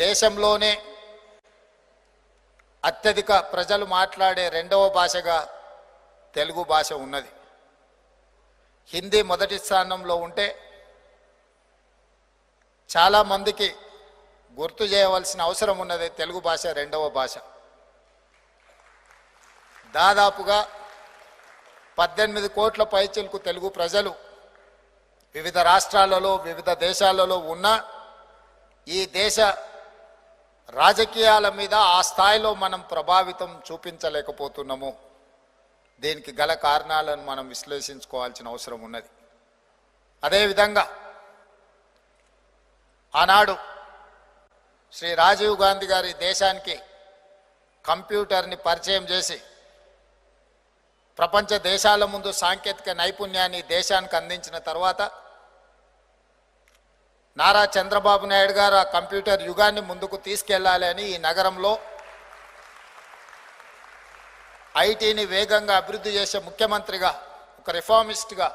దేశంలోనే అత్యధిక ప్రజలు మాట్లాడే రెండవ భాషగా తెలుగు భాష ఉన్నది. హిందీ మొదటి స్థానంలో ఉంటే చాలామందికి గుర్తు చేయవలసిన అవసరం ఉన్నది తెలుగు భాష రెండవ భాష. దాదాపుగా పద్దెనిమిది కోట్ల పైచిలకు తెలుగు ప్రజలు వివిధ రాష్ట్రాలలో వివిధ దేశాలలో ఉన్న ఈ దేశ రాజకీయాల మీద ఆ స్థాయిలో మనం ప్రభావితం చూపించలేకపోతున్నాము. దీనికి గల కారణాలను మనం విశ్లేషించుకోవాల్సిన అవసరం ఉన్నది. అదేవిధంగా ఆనాడు శ్రీ రాజీవ్ గాంధీ గారి దేశానికి కంప్యూటర్ని పరిచయం చేసి ప్రపంచ దేశాల ముందు సాంకేతిక నైపుణ్యాన్ని దేశానికి అందించిన తర్వాత నారా చంద్రబాబు నాయుడు గారు ఆ కంప్యూటర్ యుగాన్ని ముందుకు తీసుకెళ్ళాలి అని ఈ నగరంలో ఐటీని వేగంగా అభివృద్ధి చేసే ముఖ్యమంత్రిగా ఒక రిఫార్మిస్ట్గా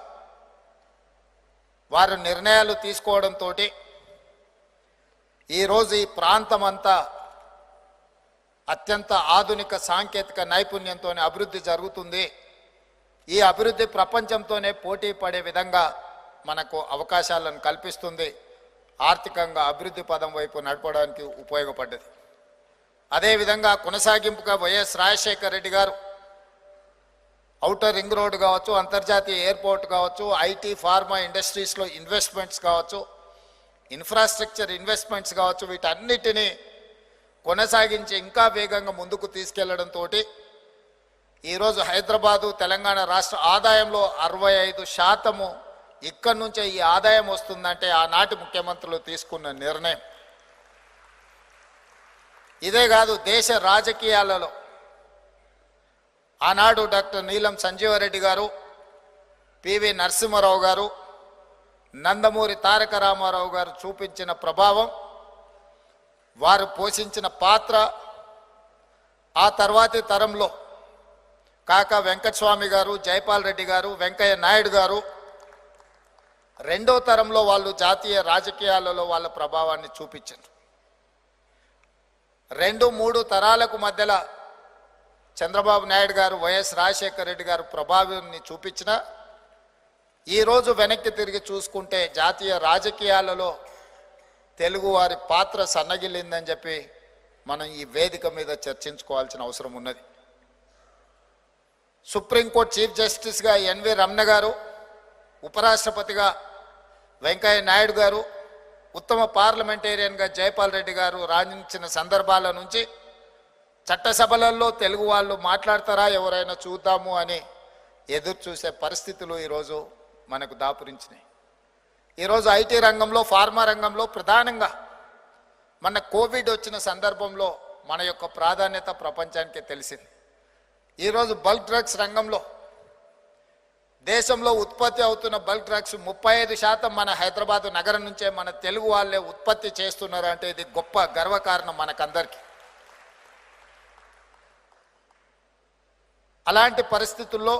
వారు నిర్ణయాలు తీసుకోవడంతో ఈరోజు ఈ ప్రాంతం అంతా అత్యంత ఆధునిక సాంకేతిక నైపుణ్యంతో అభివృద్ధి జరుగుతుంది. ఈ అభివృద్ధి ప్రపంచంతోనే పోటీ పడే విధంగా మనకు అవకాశాలను కల్పిస్తుంది. ఆర్థికంగా అభివృద్ధి పదం వైపు నడపడానికి ఉపయోగపడ్డది. అదేవిధంగా కొనసాగింపుగా వైఎస్ రాజశేఖర రెడ్డి గారు అవుటర్ రింగ్ రోడ్ కావచ్చు అంతర్జాతీయ ఎయిర్పోర్ట్ కావచ్చు ఐటీ ఫార్మా ఇండస్ట్రీస్లో ఇన్వెస్ట్మెంట్స్ కావచ్చు ఇన్ఫ్రాస్ట్రక్చర్ ఇన్వెస్ట్మెంట్స్ కావచ్చు వీటన్నిటినీ కొనసాగించి ఇంకా వేగంగా ముందుకు తీసుకెళ్ళడంతో ఈరోజు హైదరాబాదు తెలంగాణ రాష్ట్ర ఆదాయంలో అరవై ఐదు శాతము ఇక్కడి నుంచే ఈ ఆదాయం వస్తుందంటే ఆనాటి ముఖ్యమంత్రులు తీసుకున్న నిర్ణయం. ఇదే కాదు దేశ రాజకీయాలలో. ఆనాడు డాక్టర్ నీలం సంజీవరెడ్డి గారు పివి నరసింహారావు గారు నందమూరి తారక రామారావు గారు చూపించిన ప్రభావం వారు పోషించిన పాత్ర ఆ తర్వాతి తరంలో కాక వెంకటస్వామి గారు జైపాల్ రెడ్డి గారు వెంకయ్య నాయుడు గారు రెండో తరంలో వాళ్ళు జాతీయ రాజకీయాలలో వాళ్ళ ప్రభావాన్ని చూపించారు రెండు మూడు తరాలకు మధ్యలో చంద్రబాబు నాయుడు గారు వైఎస్ రాజశేఖర రెడ్డి గారు ప్రభావాన్ని చూపించిన ఈరోజు వెనక్కి తిరిగి చూసుకుంటే జాతీయ రాజకీయాలలో తెలుగువారి పాత్ర సన్నగిల్లిందని చెప్పి మనం ఈ వేదిక మీద చర్చించుకోవాల్సిన అవసరం ఉన్నది. సుప్రీంకోర్టు చీఫ్ జస్టిస్గా ఎన్వి రమణ గారు ఉపరాష్ట్రపతిగా వెంకయ్య నాయుడు గారు ఉత్తమ పార్లమెంటేరియన్గా జైపాల్ రెడ్డి గారు రాణించిన సందర్భాల నుంచి చట్టసభలలో తెలుగు వాళ్ళు మాట్లాడతారా ఎవరైనా చూద్దాము అని ఎదురు చూసే పరిస్థితులు ఈరోజు మనకు దాపురించినాయి. ఈరోజు ఐటీ రంగంలో ఫార్మా రంగంలో ప్రధానంగా మన కోవిడ్ వచ్చిన సందర్భంలో మన యొక్క ప్రాధాన్యత ప్రపంచానికి తెలిసింది. ఈరోజు బల్క్ డ్రగ్స్ రంగంలో దేశంలో ఉత్పత్తి అవుతున్న బల్క్ డ్రగ్స్ ముప్పై ఐదు శాతం మన హైదరాబాద్ నగరం నుంచే మన తెలుగు వాళ్ళే ఉత్పత్తి చేస్తున్నారు అంటే ఇది గొప్ప గర్వకారణం మనకందరికీ. అలాంటి పరిస్థితుల్లో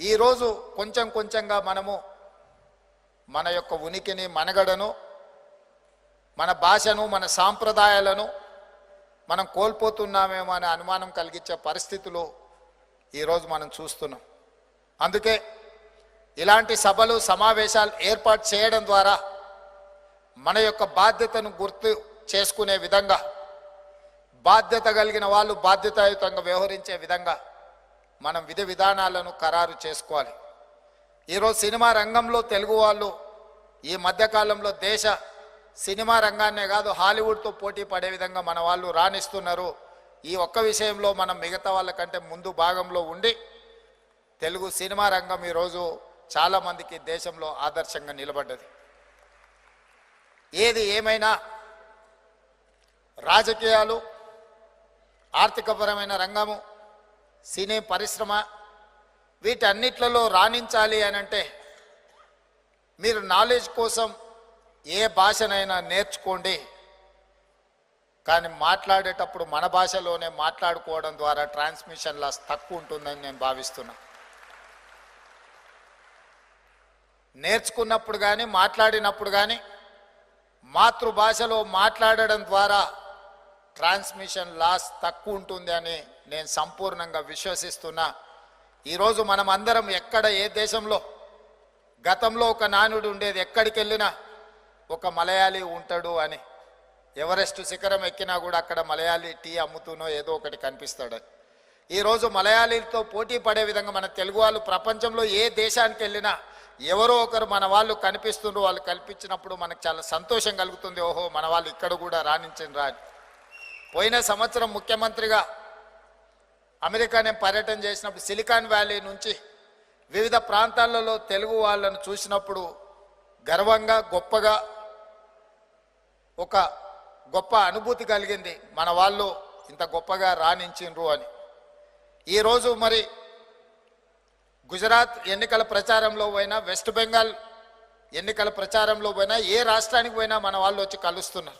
ఈరోజు కొంచెం కొంచెంగా మనము మన యొక్క ఉనికిని మనగడను మన భాషను మన సాంప్రదాయాలను మనం కోల్పోతున్నామేమో అనే అనుమానం కలిగించే పరిస్థితులు ఈరోజు మనం చూస్తున్నాం. అందుకే ఇలాంటి సభలు సమావేశాలు ఏర్పాటు చేయడం ద్వారా మన యొక్క బాధ్యతను గుర్తు చేసుకునే విధంగా బాధ్యత కలిగిన వాళ్ళు బాధ్యతాయుతంగా వ్యవహరించే విధంగా మనం విధి విధానాలను ఖరారు చేసుకోవాలి. ఈరోజు సినిమా రంగంలో తెలుగు వాళ్ళు ఈ మధ్యకాలంలో దేశ సినిమా రంగాన్నే కాదు హాలీవుడ్తో పోటీ పడే విధంగా మన వాళ్ళు రాణిస్తున్నారు. ఈ ఒక్క విషయంలో మనం మిగతా వాళ్ళకంటే ముందు భాగంలో ఉండి తెలుగు సినిమా రంగం ఈరోజు చాలామందికి దేశంలో ఆదర్శంగా నిలబడ్డది. ఏది ఏమైనా రాజకీయాలు ఆర్థికపరమైన రంగము సినీ పరిశ్రమ వీటన్నిట్లలో రాణించాలి అని అంటే మీరు నాలెడ్జ్ కోసం ఏ భాషనైనా నేర్చుకోండి. కానీ మాట్లాడేటప్పుడు మన భాషలోనే మాట్లాడుకోవడం ద్వారా ట్రాన్స్మిషన్ లాస్ తక్కువ ఉంటుందని నేను భావిస్తున్నాను నేర్చుకున్నప్పుడు కానీ మాట్లాడినప్పుడు కానీ మాతృభాషలో మాట్లాడడం ద్వారా ట్రాన్స్మిషన్ లాస్ తక్కువ ఉంటుంది అని నేను సంపూర్ణంగా విశ్వసిస్తున్నా. ఈరోజు మనం అందరం ఎక్కడ ఏ దేశంలో గతంలో ఒక నానుడు ఉండేది ఎక్కడికి వెళ్ళినా ఒక మలయాళీ ఉంటాడు అని. ఎవరెస్ట్ శిఖరం ఎక్కినా కూడా అక్కడ మలయాళీ టీ అమ్ముతూనో ఏదో ఒకటి కనిపిస్తాడు. ఈరోజు మలయాళీలతో పోటీ పడే విధంగా మన తెలుగు వాళ్ళు ప్రపంచంలో ఏ దేశానికి వెళ్ళినా ఎవరో ఒకరు మన వాళ్ళు కనిపిస్తుండ్రు వాళ్ళు కల్పించినప్పుడు మనకు చాలా సంతోషం కలుగుతుంది. ఓహో మన వాళ్ళు ఇక్కడ కూడా రాణించిండ్రా అని. పోయిన సంవత్సరం ముఖ్యమంత్రిగా అమెరికా నేను పర్యటన చేసినప్పుడు సిలికాన్ వ్యాలీ నుంచి వివిధ ప్రాంతాలలో తెలుగు వాళ్ళను చూసినప్పుడు గర్వంగా గొప్పగా ఒక గొప్ప అనుభూతి కలిగింది. మన వాళ్ళు ఇంత గొప్పగా రాణించిండ్రు అని. ఈరోజు మరి గుజరాత్ ఎన్నికల ప్రచారంలో పోయినా వెస్ట్ బెంగాల్ ఎన్నికల ప్రచారంలో పోయినా ఏ రాష్ట్రానికి పోయినా మన వాళ్ళు వచ్చి కలుస్తున్నారు.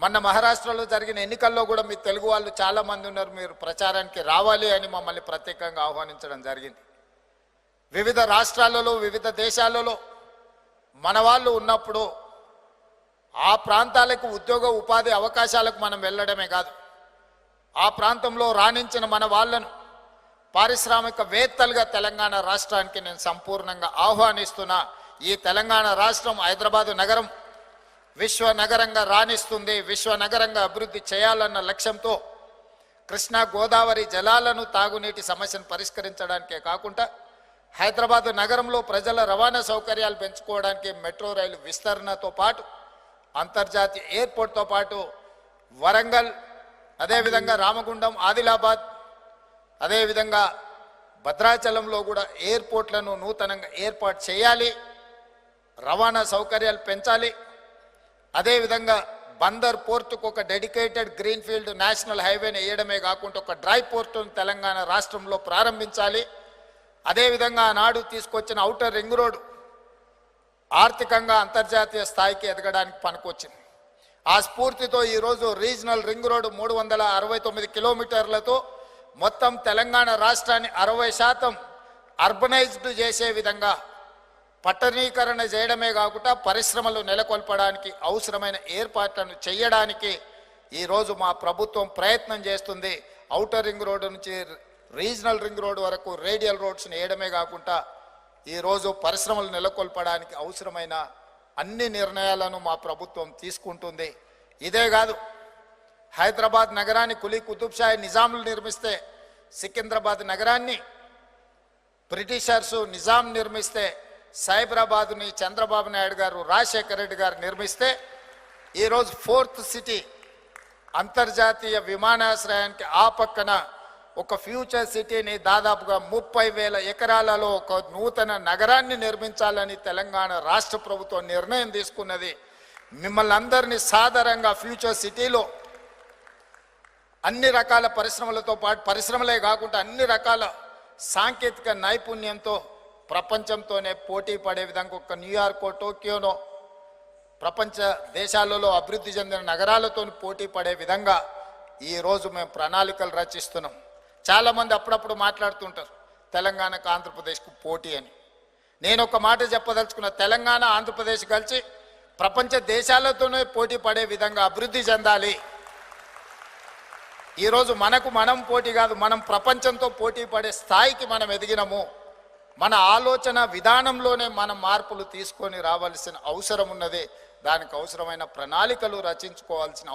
మొన్న మహారాష్ట్రలో జరిగిన ఎన్నికల్లో కూడా మీ తెలుగు వాళ్ళు చాలామంది ఉన్నారు. మీరు ప్రచారానికి రావాలి అని మమ్మల్ని ప్రత్యేకంగా ఆహ్వానించడం జరిగింది. వివిధ రాష్ట్రాలలో వివిధ దేశాలలో మన వాళ్ళు ఉన్నప్పుడు ఆ ప్రాంతాలకు ఉద్యోగ ఉపాధి అవకాశాలకు మనం వెళ్ళడమే కాదు. ఆ ప్రాంతంలో రాణించిన మన వాళ్ళను పారిశ్రామికవేత్తలుగా తెలంగాణ రాష్ట్రానికి నేను సంపూర్ణంగా ఆహ్వానిస్తున్నా. ఈ తెలంగాణ రాష్ట్రం హైదరాబాదు నగరం విశ్వ నగరంగా రాణిస్తుంది. విశ్వ నగరంగా అభివృద్ధి చేయాలన్న లక్ష్యంతో కృష్ణా గోదావరి జలాలను తాగునీటి సమస్యను పరిష్కరించడానికే కాకుండా హైదరాబాద్ నగరంలో ప్రజల రవాణా సౌకర్యాలు పెంచుకోవడానికి మెట్రో రైలు విస్తరణతో పాటు అంతర్జాతీయ ఎయిర్పోర్ట్తో పాటు వరంగల్ అదేవిధంగా రామగుండం ఆదిలాబాద్ అదేవిధంగా భద్రాచలంలో కూడా ఎయిర్పోర్ట్లను నూతనంగా ఏర్పాటు చేయాలి రవాణా సౌకర్యాలు పెంచాలి. అదేవిధంగా బందర్ పోర్టుకు ఒక డెడికేటెడ్ గ్రీన్ఫీల్డ్ నేషనల్ హైవేని వేయడమే కాకుండా ఒక డ్రై పోర్టును తెలంగాణ రాష్ట్రంలో ప్రారంభించాలి. అదేవిధంగా ఆనాడు తీసుకొచ్చిన ఔటర్ రింగ్ రోడ్ ఆర్థికంగా అంతర్జాతీయ స్థాయికి ఎదగడానికి పనికొచ్చింది. ఆ స్ఫూర్తితో ఈరోజు రీజనల్ రింగ్ రోడ్ మూడు వందల అరవై తొమ్మిది కిలోమీటర్లతో మొత్తం తెలంగాణ రాష్ట్రాన్ని అరవై శాతం అర్బనైజ్డ్ చేసే విధంగా పట్టణీకరణ చేయడమే కాకుండా పరిశ్రమలు నెలకొల్పడానికి అవసరమైన ఏర్పాట్లను చేయడానికి ఈరోజు మా ప్రభుత్వం ప్రయత్నం చేస్తుంది. ఔటర్ రింగ్ రోడ్డు నుంచి రీజనల్ రింగ్ రోడ్ వరకు రేడియల్ రోడ్స్ని వేయడమే కాకుండా ఈరోజు పరిశ్రమలు నెలకొల్పడానికి అవసరమైన అన్ని నిర్ణయాలను మా ప్రభుత్వం తీసుకుంటుంది. ఇదే కాదు హైదరాబాద్ నగరాన్ని కులీ కుతుబ్షాయి నిజాములు నిర్మిస్తే సికింద్రాబాద్ నగరాన్ని బ్రిటిషర్సు నిజాం నిర్మిస్తే సైబరాబాదుని చంద్రబాబు నాయుడు గారు రాజశేఖర రెడ్డి గారు నిర్మిస్తే ఈరోజు ఫోర్త్ సిటీ అంతర్జాతీయ విమానాశ్రయానికి ఆ పక్కన ఒక ఫ్యూచర్ సిటీని దాదాపుగా ముప్పై వేల ఎకరాలలో ఒక నూతన నగరాన్ని నిర్మించాలని తెలంగాణ రాష్ట్ర ప్రభుత్వం నిర్ణయం తీసుకున్నది. మిమ్మల్ని అందరినీ సాధారణంగా ఫ్యూచర్ సిటీలో అన్ని రకాల పరిశ్రమలతో పాటు పరిశ్రమలే కాకుండా అన్ని రకాల సాంకేతిక నైపుణ్యంతో ప్రపంచంతోనే పోటీ పడే విధంగా ఒక న్యూయార్కో టోక్యోనో ప్రపంచ దేశాలలో అభివృద్ధి చెందిన నగరాలతో పోటీ పడే విధంగా ఈరోజు మేము ప్రణాళికలు రచిస్తున్నాం. చాలామంది అప్పుడప్పుడు మాట్లాడుతుంటారు తెలంగాణకు ఆంధ్రప్రదేశ్కు పోటీ అని. నేను ఒక మాట చెప్పదలుచుకున్న తెలంగాణ ఆంధ్రప్రదేశ్ కలిసి ప్రపంచ దేశాలతోనే పోటీ పడే విధంగా అభివృద్ధి చెందాలి. ఈరోజు మనకు మనం పోటీ కాదు మనం ప్రపంచంతో పోటీ పడే స్థాయికి మనం ఎదిగినము. మన ఆలోచన విధానంలోనే మనం మార్పులు తీసుకొని రావాల్సిన అవసరం ఉన్నది. దానికి అవసరమైన ప్రణాళికలు రచించుకోవాల్సిన